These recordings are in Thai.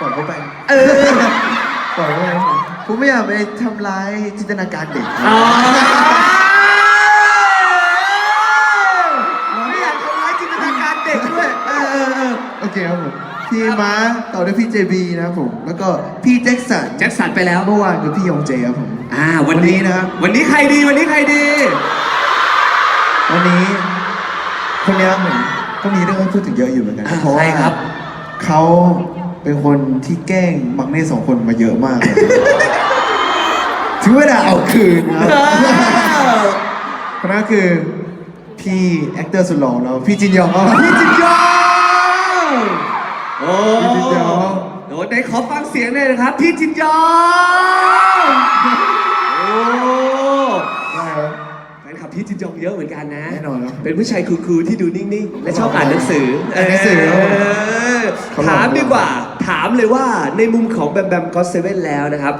ปล่อยเขาไปเออ ปล่อยเขาไปผมผมไม่อยากไปทำร้ายจินตนาการเด็กอ๋อไม่อยากทำร้ายจินตนาการเด็กด้วยเออเออเออโอเคครับผมพี่ม้าต่อด้วยพี่เจบีนะครับผม แล้วก็พี่แจ็คสันแจ็คสันไปแล้ว เมื่อวานคือพี่ยองเจครับผมอ่าวันนี้วันนี้นะครับวันนี้ใครดีวันนี้ใครดี วันนี้คนเนี้ยผมก็มีเรื่องให้พูดถึงเยอะอยู่เหมือนกันอ่าเพราะใครว่าครับเขา เป็นคนที่แกล้งมักเน่สองคนมาเยอะมากเลยถึงเวลาเอาคืนนะครับคนนั้นคือพี่แอคเตอร์สุดหล่อของเราพี่จินยองครับพี่จินยองโอ้พี่จินยองโดนไหนขอฟังเสียงหน่อยนะครับพี่จินยองโอ้ได้ครับ แฟนคลับพี่จินยองเยอะเหมือนกันนะแน่นอนครับเป็นผู้ชายคูลๆที่ดูนิ่งๆ และชอบอ่านหนังสืออ่านหนังสือเออเขาหล่อถามดีกว่า ถามเลยว่าในมุมของแบมแบมก็เซเว่นแล้วนะครับ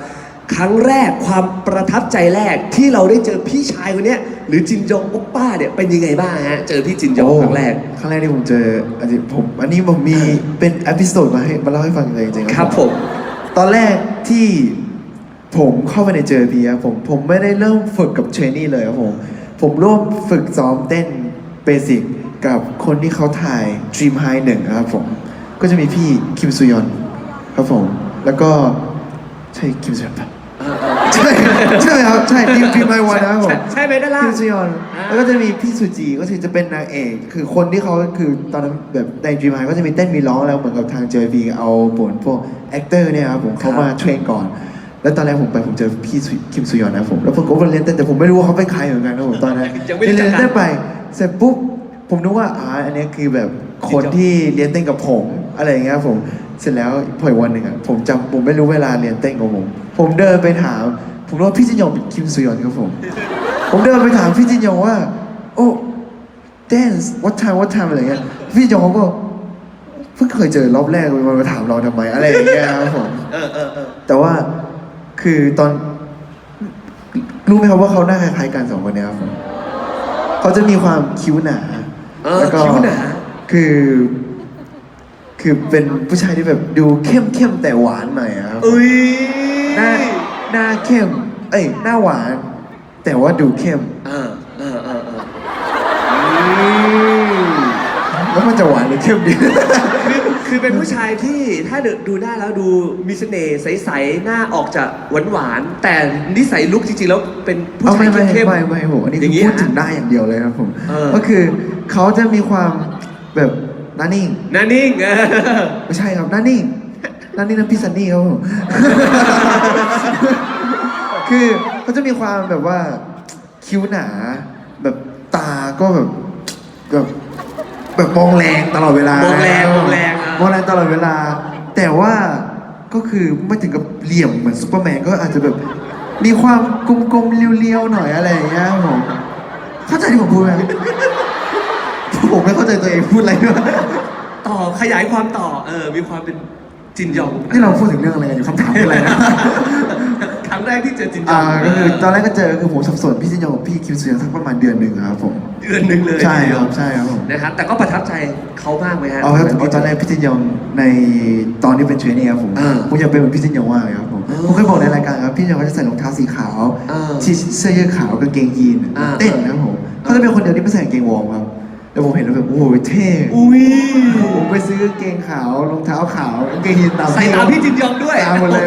ครั้งแรกความประทับใจแรกที่เราได้เจอพี่ชายคนเนี้ยหรือจินยองโอปป้าเนี่ยเป็นยังไงบ้างฮะเจอพี่จินยองครั้งแรก ครั้งแรกที่ผมเจออันนี้ผมอันนี้ผมมีเป็นอพิโซดมาให้มาเล่าให้ฟังเลยจริงๆครับผม ตอนแรกที่ผมเข้าไปในเจอพีครับผมผมไม่ได้เริ่มฝึกกับเทรนนี่เลยครับผมผมร่วมฝึกซ้อมเต้นเบสิกกับคนที่เขาถ่าย Dream High หนึ่งครับผม ก็จะมีพี่คิมซุยอนครับผม แล้วก็ใช่คิมซุยอนปะใช่ใช่ครับใช่ Dream Dream High วันนะครับผมใช่ใช่ไหมด้านล่างคิมซยอนอ่าแล้วก็จะมีพี่สุจีก็คือจะเป็นนางเอกคือคนที่เขาคือตอนนั้นแบบในดรีมไฮก็จะมีเต้นมีร้องแล้วเหมือนกับทาง JYP เอาผลพวกแอคเตอร์เนี่ยครับผมเขามาเทรนก่อน แล้วตอนแรกผมไปผมเจอพี่สุคิมซุยอนนะผมแล้วผมก็เรียนเต้นแต่ผมไม่รู้ว่าเขาเป็นใครเหมือนกันนะผมตอนนั้นยังไม่รู้เรียนจักกันเต้นไปเสร็จปุ๊บผมนึกว่าอ่าอันเนี้ยคือแบบคนที่เรียนเต้นกับผม อะไรอย่างเงี้ยครับผมเสร็จแล้วพออีกวันหนึ่งอะผมจำผมไม่รู้เวลาเรียนเต้นของผม ผมเดินไปถาม ผมรู้ว่าพี่จินยองเป็นคิมซุยอนครับผม ผมเดินไปถามพี่จินยองว่า โอ้ dance what time what time อะไรเงี้ยพี่จินยองเขาก็เพิ่งเคยเจอรอบแรกมันมาถามเราทำไมอะไรอย่างเงี้ยครับผมเออเออเออแต่ว่าคือตอนรู้ไหมครับว่าเขาหน้าคล้ายๆกันสองคนเนี้ยครับผมเขาจะมีความคิ้วหนาเออแล้วก็คิ้วหนา คือ คือเป็นผู้ชายที่แบบดูเข้มเข้มๆแต่หวานหน่อยอะครับอุ้ยหน้าหน้าเข้ม เอ้ยหน้าหวาน แต่ว่าดูเข้ม เออเออเออเออแล้วมันจะหวานหรือเข้มดี คือคือเป็นผู้ชายที่ถ้าเดินดูหน้าแล้วดูมีเสน่ห์ใสๆหน้าออกจะหวานหวานๆแต่นิสัยลุกจริงๆแล้วเป็นผู้เอาชาไม่ยไม่เข้ม ไม่ไม่ผมอันนี้อคืย่างองี้พูดถึงฮะหน้าอย่างเดียวเลยครับผม เออก็คือเขาจะมีความแบบ หน้านิ่งหน้านิ่งเออไม่ใช่ครับหน้านิ่งหน้านิ่งนั่นพี่ซันนี่ครับผม คือเขาจะมีความแบบว่าคิ้วหนา แบบตาก็แบบแบบแบบมองแรงตลอดเวลามองแรงนะมองแรงอะ มองแรงตลอดเวลา แต่ว่าก็คือไม่ถึงกับเหลี่ยมเหมือนซูเปอร์แมนก็อาจจะแบบมีความกลมๆเรียวๆหน่อยอะไรอย่างเงี้ยครับผมเข้าใจที่ผมพูดไหม ผมไม่เข้าใจตัวเองพูดอะไรด้วยต่อขยายความต่อเออมีความเป็นจินยองนี่เราพูดถึงเรื่องอะไรกันอยู่คำถามคืออะไรนะครั้งแรกที่เจอจินยออ่างก็คือตอนแรกก็เจอคือผมสับสนพี่จินยองกับพี่คิวเซียสักประมาณเดือนหนึ่งครับผมเดือนหนึ่งเลยใช่ครับใช่ครับผมนะครับแต่ก็ประทับใจเขามากไหมฮะเอาครับตอนแรกพี่จินยองในตอนที่เป็นเทรนนี่ครับผมอ่าผมอยากเป็นเหมือนพี่จินยองมากเลยครับผมอ่าผมเคยบอกในรายการครับพี่จินยองเขาจะใส่รองเท้าสีขาวอ่าที่เสื้อยืดขาวกางเกงยีนอ่าเต้นนะครับผมเขาจะเป็นคนเดียวที่ไม่ใส่กางเกงวอร์มครับ แล้วผมเห็นแล้วแบบโอ้โหเท่อุ้ยผมไปซื้อกางเกงขาวรองเท้าขาวกางเกงยีนตามใส่ตามพี่จินยองด้วย ตามหมดเลย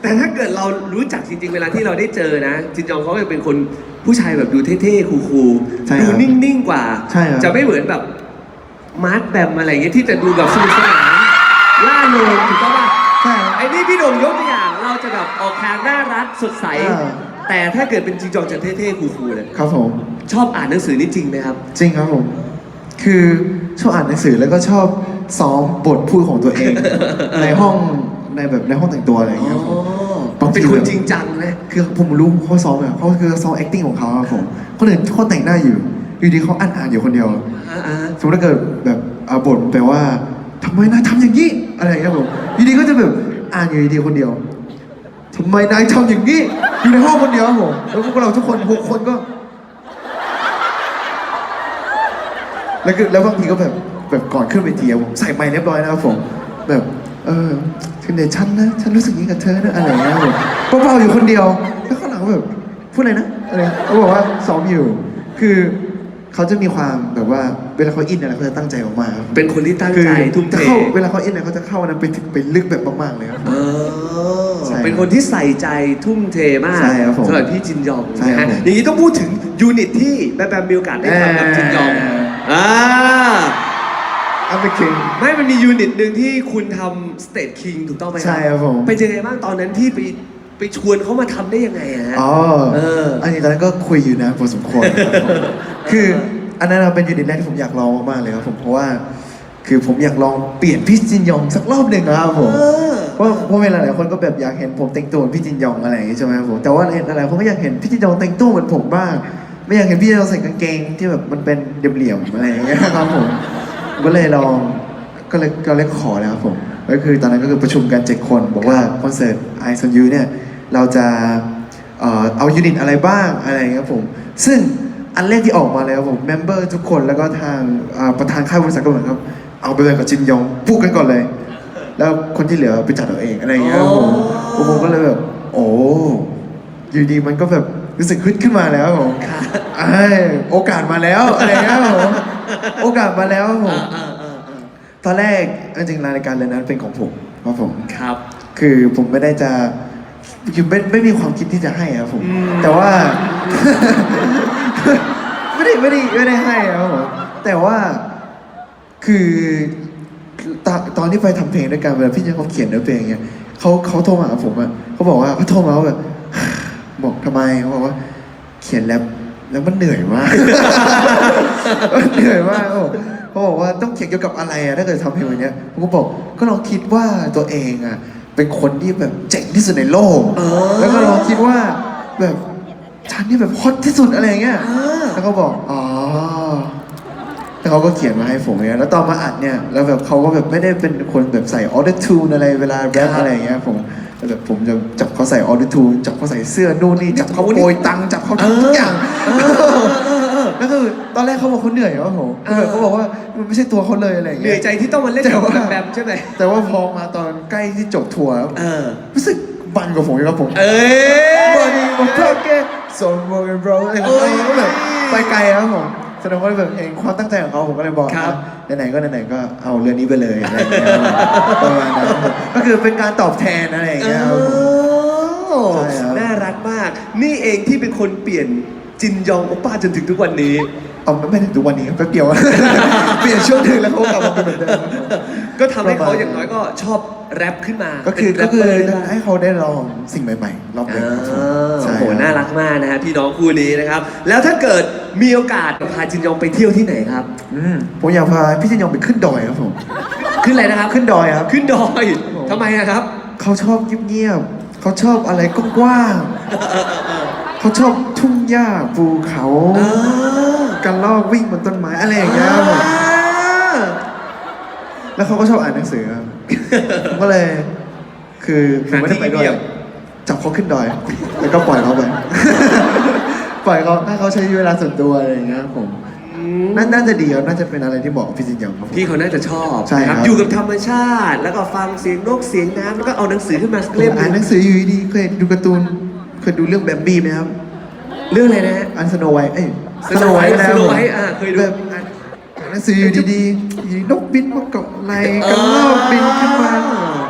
แต่ถ้าเกิดเรารู้จักจริงๆ เวลาที่เราได้เจอนะ จินยองเขาจะเป็นคนผู้ชายแบบดูเท่ๆ คูลใช่ๆ คดูรับนิ่งๆ กว่า ใช่ครับจะไม่เหมือนแบบมาร์คแบมอะไรอย่างเงี้ยที่จะดูแบบสนุกสนานล่าเริงถูกต้องป่ะใช่ครับไอ้นี่พี่โด่งยกตัวอย่างเราจะแบบออกทางน่ารักสดใส อ่า แต่ถ้าเกิดเป็นจินยองจะเท่ๆ คูลๆเลย ครับผม ชอบอ่านหนังสือนี่จริงไหมครับ จริงครับผม คือชอบอ่านหนังสือแล้วก็ชอบซ้อมบทพูดของตัวเอง ในห้องในแบบในห้องแต่งตัวอะไรอย่างเงี้ยครับผมบางทีเป็นคนจริงจังนะคือผมรู้เขาซ้อมแบบเขาคือซ้อม acting ของเขาครับผมคนอื่นเขาแต่งหน้าอยู่อยู่ดีเขาอ่านอ่านอยู่คนเดียวอ่าสมมติถ้าเกิดแบบเอาบทแปลว่าทำไมนายทำอย่างนี้อะไรอย่างเงี้ยครับผมอยู่ดีก็จะแบบอ่านอยู่ดีๆคนเดียวทำไมนายทำอย่างนี้อยู่ในห้องคนเดียวครับผมแล้วพวกเราทุกคนหกคนก็ แล้วก็แล้วบางทีก็แบบแบบก่อนขึ้นเวทีอะผมใส่ไมค์เรียบร้อยนะครับผม แบบเออถึงเดี๋ยวฉันนะฉันรู้สึกอย่างนี้กับเธอนะอะไรอย่างเงี้ยแบบเบาๆอยู่คนเดียว แล้วข้างหลังก็แบบพูดอะไรนะอะไรเขาบอกว่าซ้อมอยู่ คือเขาจะมีความแบบว่าเวลาเขาอินอะไรเขาจะตั้งใจออกมาครับเป็นคนที่ตั้งคือใจทุ่มเทจะเข้าเวลาเขาอินอะไรเขาจะเข้านั้นไปถึงไปลึกแบบมากๆเลยครับ เออ ใช่ครับเป็นคนที่ใส่ใจทุ่มเทมากใช่ครับผมสำหรับพี่จินยองใช่นะครับฮะผม อย่างนี้ต้องพูดถึง ยูนิตที่แบมแบมมีโอกาสได้ทำกับจินยองเอออ่า อัพเดคิง ไม่มันมียูนิตหนึ่งที่คุณทำสเต t คิงถูกต้องไหมใช่ครับผม เป็นยังไงบ้างตอนนั้นที่ไปไปชวนเขามาทำได้ยังไงอะฮะ อ๋อเอออันนี้ตอนนั้นก็คุยอยู่นะพอสมควรนะครับผม คืออันนั้นเราเป็นยูนิตแรกที่ผมอยากลองมากๆเลยครับผม เพราะว่า คือผมอยากลองเปลี่ยนพี่จินยองสักรอบหนึ่งนะครับผม เออ เพราะเพราะเวลาหลายคนก็แบบอยากเห็นผมแต่งตัวเหมือนพี่จินยองอะไรอย่างงี้ใช่ไหมครับผม แต่ว่าหลายคนก็อยากเห็นพี่จินยองแต่งตัวเหมือนผมบ้าง ไม่อยากเห็นพี่จินยองใส่กางเกงที่แบบมันเป็นเหลี่ยมๆอะไรอย่างเงี้ยครับผมก็เลยลองก็เลยก็เลยขอแล้วครับผมก็คือตอนนั้นก็คือประชุมกันเจ็ดคน บอกว่าคอนเสิร์ตไอซ์ยูเนี่ยเราจะเอ่อเอายูนิตอะไรบ้างอะไรอย่างเงี้ยครับผมซึ่งอันแรกที่ออกมาเลยครับผมเมมเบอร์ทุกคนแล้วก็ทางอ่าประธานค่ายบริษัทก็เหมือนครับ เอาไปเลยกับจินยองพูดกันก่อนเลย แล้วคนที่เหลือไปจัดเอาเองอะไรอย่างเงี้ยครับผมผมก็เลยแบบโอ้อยู่ดีมันก็แบบ รู้สึกฮึดขึ้นมาแล้วครับผมไอ้ยโอกาสมาแล้วอะไรอย่างเงี้ยครับผมโอกาสมาแล้วครับผมอ่าอ่าอ่าตอนแรกจริงๆรายการเรื่องนั้นเป็นของผมครับผมครับ คือผมไม่ได้จะคือไม่ไม่มีความคิดที่จะให้ครับผมอืมแต่ว่า ไม่ได้ไม่ได้ไม่ได้ให้ครับผมแต่ว่าคือตอนตอนที่ไปทำเพลงด้วยกันเวลาพี่เจเขาเขียนเนื้อเพลงเนี่ยเขาเขาโทรมาหาผมอะเขาบอกว่าเขาโทรมาว่าแบบ บอกทำไมเขาบอกว่า เขียนแรปแล้วมันเหนื่อยมาก มันเหนื่อยมากเขาบอกเขาบอกว่าต้องเขียนเกี่ยวกับอะไรอะถ้าเกิดทำเพลงแบบเนี้ยผมก็บอกก็ลองคิดว่าตัวเองอะเป็นคนที่แบบเจ๋งที่สุดในโลก เออ แล้วก็ลองคิดว่าแบบฉันนี่แบบฮอตที่สุดอะไรอย่างเงี้ย อ่า แล้วเขาบอก อ๋อแล้วเขาก็เขียนมาให้ผมเนี่ยแล้วตอนมาอัดเนี่ย แล้วแบบเขาก็แบบไม่ได้เป็นคนแบบใส่ออเดอร์ทูนอะไรเวลาแรปครับอะไรอย่างเงี้ย ผม แล้วแบบผมจะจับเขาใส่ออเดอร์ทูนจับเขาใส่เสื้อนู่นนี่จับเขาโปรยตังค์จับเขาทำทุกอย่างแล้วคือตอนแรกเขาบอกเขาเหนื่อยว่าผมเออเขาบอกว่ามันไม่ใช่ตัวเขาเลยอะไรอย่างเหนื่เงี้อยยใจที่ต้องมาเล่นแต่กับว่าแบมแบมใช่ไหมแต่ว่าพอมาตอนใกล้ที่จบทัวร์เออ รู้สึกบันกว่าผมอีกครับผม เอ้ย บอดี้มันเพิ่มแค่โซนโมเกนโบรอะไรของเขาก็แบบไปไกลครับผม แสดงว่าแบบเห็นความตั้งใจของเขาผมก็เลยบอกครับว่าไหนๆก็ไหนๆก็เอาเรื่องนี้ไปเลยอะไรอย่างเงี้ยประมาณนั้นครับก็คือเป็นการตอบแทนอะไรอย่างเอเงี้ยครับผมอใช่ครับ น่ารักมาก นี่เองที่เป็นคนเปลี่ยนจินยองโอป้าจนถึงทุกวันนี้ เอาไม่ถึงทุกวันนี้ครับแป๊บเดียว เปลี่ยนช่วงหนึ่งแล้วเขาก็กลับมาเป็นเหมือนเดิมครับผมก็ทำให้ประเขามาณอย่างน้อยก็ชอบแรปขึ้นมาก็คือเป็นแรก็ปคืเปอร์ได้บ้าง ให้เขาได้ลองสิ่งใหม่ๆรอบหนึ่งอ่าครับผมโอ้ใช่โหคบน่ารักมากนะฮะพี่น้องคู่นี้นะครับ แล้วถ้าเกิด มีโอกาสพาจินยองไปเที่ยวที่ไหนครับ อืมผมอยากพาพี่จินยองไปขึ้นดอยครับผม ขึ้นอะไรนะครับ ขึ้นดอยครับ ขึ้นดอยผมทำไมอะครับ เขาชอบเงียบๆเขาชอบอะไรกว้างๆเขาชอบทุ่งหญ้าภูเขาเออกันลอกวิ่งบนต้นไม้อะไรอย่างเงี้ยครับผมแล้วเขาก็ชอบอ่านหนังสือครับ ผมก็เลย คือผมไม่ได้ไปด้วยหาที่เงียบ จับเขาขึ้นดอย แล้วก็ปล่อยเขาไป ปล่อยเขาให้เขาใช้เวลาส่วนตัวอะไรอย่างเงี้ยครับผมอืมน่าน่าจะดีครับน่าจะเป็นอะไรที่เหมาะกับพี่จินยองครับผม พี่เขาน่าจะชอบใช่นะครับ อยู่กับธรรมชาติ แล้วก็ฟังเสียงนกเสียงน้ำแล้วก็เอาหนังสือขึ้นมาสักผมเล่มหอ่านหนึ่นังงสืออยู่ดีๆเคยดูการ์ตูนเคยดูเรื่องแบมบี้ไหมครับเรื่องอะไรนะฮะ อันสโนไวท์เอ้ย Snow White แล้ว Snow White อ่าเคยดู แบบอ่านหนังสืออยู่ดีๆอยู่ดีนกบินมาเกาะไหลกันลอกบินขึ้นมา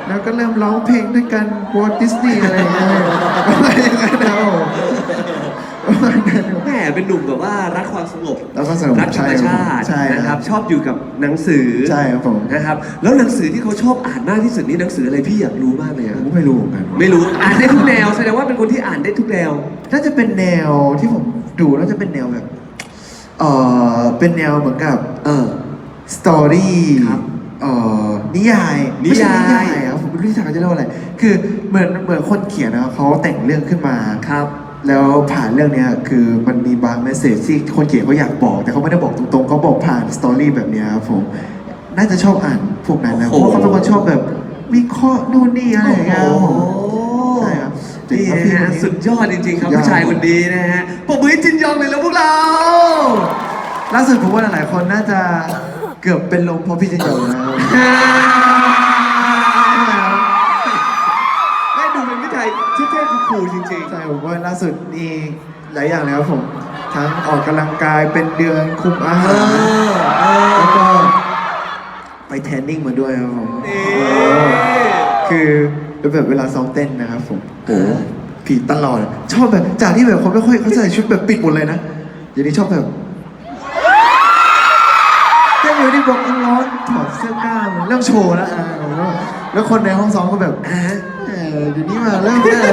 แล้วก็เริ่มร้องเพลงด้วยกันวอลดิสนีย์อะไรอย่างเงี้ยประมาณอย่างนั้นนะผมประมาณนั้นครับ แหมเป็นหนุ่มแบบว่ารักความสงบแล้วก็สนุกรักธรรมชาติใช่นะคครัรับบชอบอยู่กับหนังสือใช่ครับผม นะครับ แล้วหนังสือที่เขาชอบอ่านมากที่สุดนี่หนังสืออะไรพี่อยากรู้มากเลยผอะมก็ไม่รู้เหมือนกันไม่รู้อ่านได้ทุกแนวแสดงว่าเป็นคนที่อ่านได้ทุกแนว น่าจะเป็นแนวที่ผมดูน่าจะเป็นแนวแบบ เออเป็นแนวเหมือนกับเออ สตอรี่ครับเอ่อนิยายนิยาย ไม่ใช่นิยายครับผมไม่รู้จักจะเรียกว่าอะไร คือเหมือนเหมือนคนเขียนนะเขาแต่งเรื่องขึ้นมา ครับ แล้วผ่านเรื่องเนี้ยคือมันมีบางเมสเซจที่คนเขียนเขาอยากบอก แต่เขาไม่ได้บอกตรงๆเขาบอกผ่านสตอรี่แบบเนี้ยครับผมน่าจะชอบอ่านพวกนั้นนะเพโอ้ราะโหว่าเขาเป็นคนชอบแบบวิเคราะห์นู่นนี่อะไรอย่างเงี้ยครับผมใช่ครับนี่ครับนะฮะพี่สุดยอดจริงๆครับสุดยอดผู้ชายคนนี้นะฮะปรบมือให้จินยองเลยแล้วพวกเรา ล่าสุดผมว่าหลายๆคนน่าจะเกือบเป็นลมเพราะพี่จินยองนะครับ สุดนี่หลายอย่างเลยครับผม ทั้งออกกำลังกายเป็นเดือนคุมอาหารแล้วก็ไปเทรนนิ่งมาด้วยครับผมนี่โอ้คือแบบเวลาซ้อมเต้นนะครับผมโอ้ผีตลอด ชอบแบบจากที่แบบเขาไม่ค่อยเขาใส่ชุดแบบปิดหมดเลยนะอย่างนี้ชอบแบบเต้นอยู่ที่บอกร้อนถอดเสื้อกล้ามเริ่มโชว์แล้วอ่าผมว่าแล้วคนในห้องซ้อมก็แบบอ่าเออเดี๋ยวนี้มาเริ่มเออ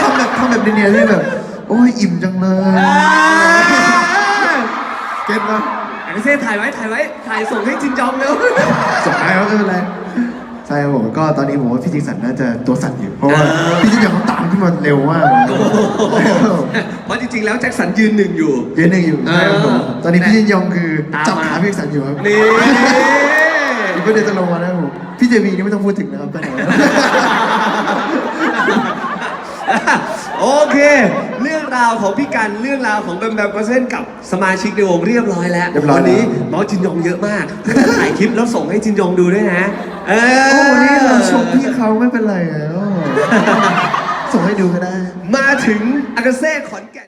ทำแบบทำแบบเนียนๆที่แบบ โอ้ยอิ่มจังเลยเก็ตปะอันนี้เซ่ถ่ายไว้ถ่ายไว้ถ่ายส่งให้จินจองเร็วส่งให้เขาไม่เป็นไรใช่ครับผมก็ตอนนี้ผมว่าพี่จิงสันน่าจะตัวสั่นอยู่เพราะว่าพี่จิงสันเขาตามขึ้นมาเร็วมากเพราะจริงๆแล้วแจ็คสันยืนหนึ่งอยู่ยืนหนึ่งอยู่ใช่ครับผมเออตอนนี้พี่จิงยองคือตามจับมาขาพี่จิงสันอยู่ครับนี่อีกประเดี๋ยวจะลงมาแล้วผมพี่เจวีนี่ไม่ต้องพูดถึงนะครับตอนนี้ โอเค เรื่องราวของพี่กันเรื่องราวของแบมแบมก็เส้นกับสมาชิกในวงเรียบร้อยแล้วเรียบร้อยวัแล้ว นี้น้องจินยองเยอะมากถ่ายคลิปแล้วส่งให้จินยองดูด้วยนะเออ โอ้วันนี้เราชมพี่เขาไม่เป็นไรแล้ว ส่งให้ดูก็ได้ มาถึงอากาเซ่ขอนแก่น